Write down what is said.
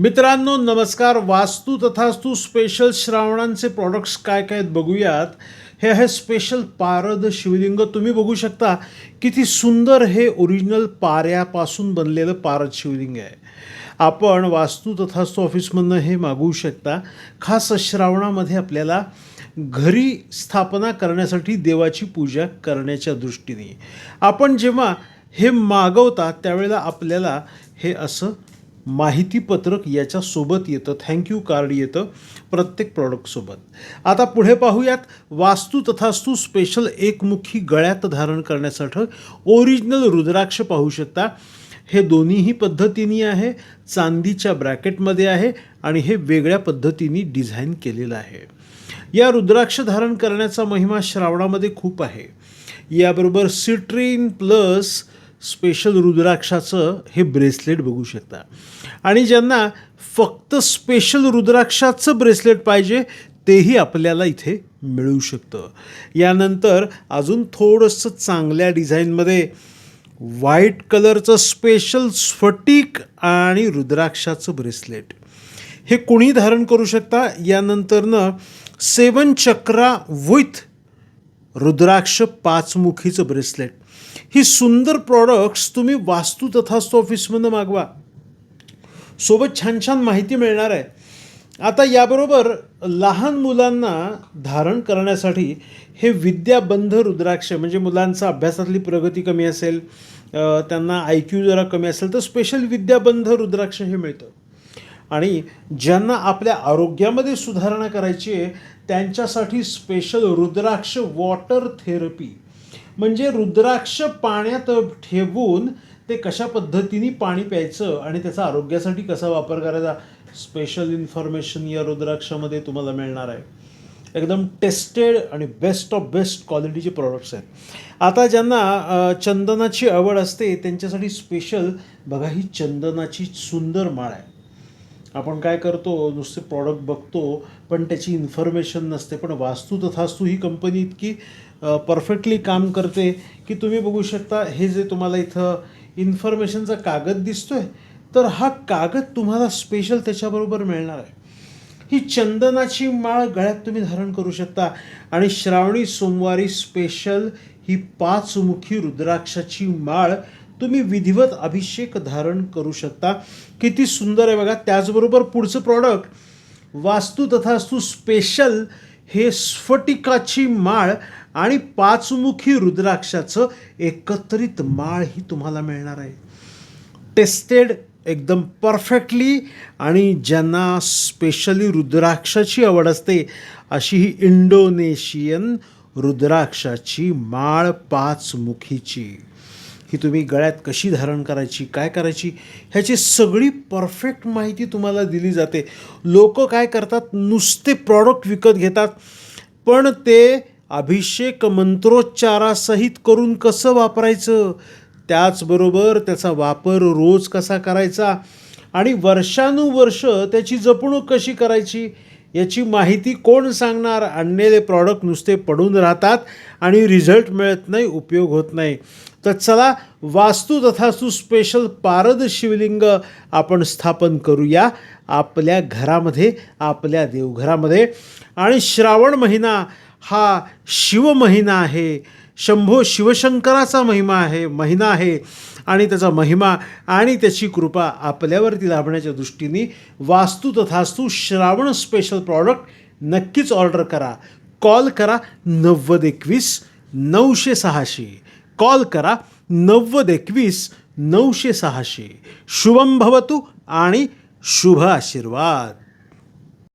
मित्रांनो नमस्कार. वास्तू तथास्तू स्पेशल श्रावणांचे प्रॉडक्ट्स काय काय आहेत बघूयात. हे आहे स्पेशल पारद शिवलिंग. तुम्ही बघू शकता किती सुंदर हे ओरिजिनल पाऱ्यापासून बनलेलं पारद शिवलिंग आहे. आपण वास्तू तथास्तू ऑफिसमधनं हे मागवू शकता. खास श्रावणामध्ये आपल्याला घरी स्थापना करण्यासाठी देवाची पूजा करण्याच्या दृष्टीने. आपण जेव्हा हे मागवता त्यावेळेला आपल्याला हे असं माहितीपत्रक याच्यासोबत येतं. थँक्यू कार्ड येतं प्रत्येक प्रॉडक्टसोबत आता पुढे पाहूयात. वास्तू तथास्तू स्पेशल एकमुखी गळ्यात धारण करण्यासाठी ओरिजिनल रुद्राक्ष पाहू शकता. हे दोन्हीही पद्धतीने आहे. चांदीच्या ब्रॅकेटमध्ये आहे आणि हे वेगळ्या पद्धतीने डिझाईन केलेलं आहे. या रुद्राक्ष धारण करण्याचा महिमा श्रावणामध्ये खूप आहे. याबरोबर सिट्रीन प्लस स्पेशल रुद्राक्षाचं हे ब्रेसलेट बघू शकता. आणि ज्यांना फक्त स्पेशल रुद्राक्षाचं ब्रेसलेट पाहिजे तेही आपल्याला इथे मिळू शकतं. यानंतर अजून थोडंसं चांगल्या डिझाईनमध्ये व्हाईट कलरचं स्पेशल स्फटिक आणि रुद्राक्षाचं ब्रेसलेट. हे कुणी धारण करू शकता? यानंतरनं सेवन चक्रा विथ रुद्राक्ष पाचमुखीचं ब्रेसलेट ही सुंदर प्रॉडक्ट्स तुम्ही वास्तू तथास्तू ऑफिसमधनं मागवा. सोबत छान छान माहिती मिळणार आहे. आता याबरोबर लहान मुलांना धारण करण्यासाठी हे विद्याबंध रुद्राक्ष म्हणजे मुलांचा अभ्यासातली प्रगती कमी असेल त्यांना आय क्यू जरा कमी असेल तर स्पेशल विद्याबंध रुद्राक्ष हे मिळतं. आणि ज्यांना आपल्या आरोग्यामध्ये सुधारणा करायची आहे त्यांच्यासाठी स्पेशल रुद्राक्ष वॉटर थेरपी म्हणजे रुद्राक्ष पाण्यात ठेवून ते कशा पद्धतीने पाणी प्यायचं आणि त्याचा आरोग्यासाठी कसा वापर करायचा स्पेशल इन्फॉर्मेशन या रुद्राक्षामध्ये तुम्हाला मिळणार आहे. एकदम टेस्टेड आणि बेस्ट ऑफ बेस्ट क्वालिटीचे प्रॉडक्ट्स आहेत. आता ज्यांना चंदनाची आवड असते त्यांच्यासाठी स्पेशल बघा ही चंदनाची सुंदर माळ आहे. आपण काय करतो नुसते प्रॉडक्ट बघतो पण त्याची इन्फॉर्मेशन नसते. पण वास्तू तथास्तू ही कंपनी इतकी परफेक्टली काम करते की तुम्ही बघू शकता हे जे तुम्हाला इथं इन्फॉर्मेशनचा कागद दिसतो आहे तर हा कागद तुम्हाला स्पेशल त्याच्याबरोबर मिळणार आहे. ही चंदनाची माळ गळ्यात तुम्ही धारण करू शकता. आणि श्रावणी सोमवारी स्पेशल ही पाचमुखी रुद्राक्षाची माळ तुम्ही विधिवत अभिषेक धारण करू शकता. किती सुंदर आहे बघा. त्याचबरोबर पुढचं प्रॉडक्ट वास्तू तथास्तू स्पेशल हे स्फटिकाची माळ आणि पाचमुखी रुद्राक्षाचं एकत्रित माळ ही तुम्हाला मिळणार आहे. टेस्टेड एकदम परफेक्टली आणि ज्यांना स्पेशली रुद्राक्षाची आवड असते अशी ही इंडोनेशियन रुद्राक्षाची माळ पाचमुखीची. ही तुम्ही गळ्यात कशी धारण करायची काय करायची ह्याची सगळी परफेक्ट माहिती तुम्हाला दिली जाते. लोक काय करतात नुसते प्रॉडक्ट विकत घेतात पण ते अभिषेक मंत्रोच्चारासहित करून कसं वापरायचं? त्याचबरोबर त्याचा वापर रोज कसा करायचा? आणि वर्षानुवर्ष त्याची जपणूक कशी करायची? याची माहिती कोण सांगणार? आणलेले प्रॉडक्ट नुसते पडून राहतात आणि रिझल्ट मिळत नाही उपयोग होत नाही. तर चला वास्तू तथास्तू स्पेशल पारद शिवलिंग आपण स्थापन करूया आपल्या घरामध्ये आपल्या देवघरामध्ये. आणि श्रावण महिना हा शिव महिना आहे. शंभो शिवशंकराचा महिमा आहे महिना आहे. आणि त्याचा महिमा आणि त्याची कृपा आपल्यावरती लाभण्याच्या दृष्टीने वास्तू तथास्तू श्रावण स्पेशल प्रॉडक्ट नक्कीच ऑर्डर करा. कॉल करा नव्वद एकवीस नऊशे सहाशे. कॉल करा नव्वद एकवीस नऊशे सहाशे. शुभम भवतु आणि शुभ आशीर्वाद.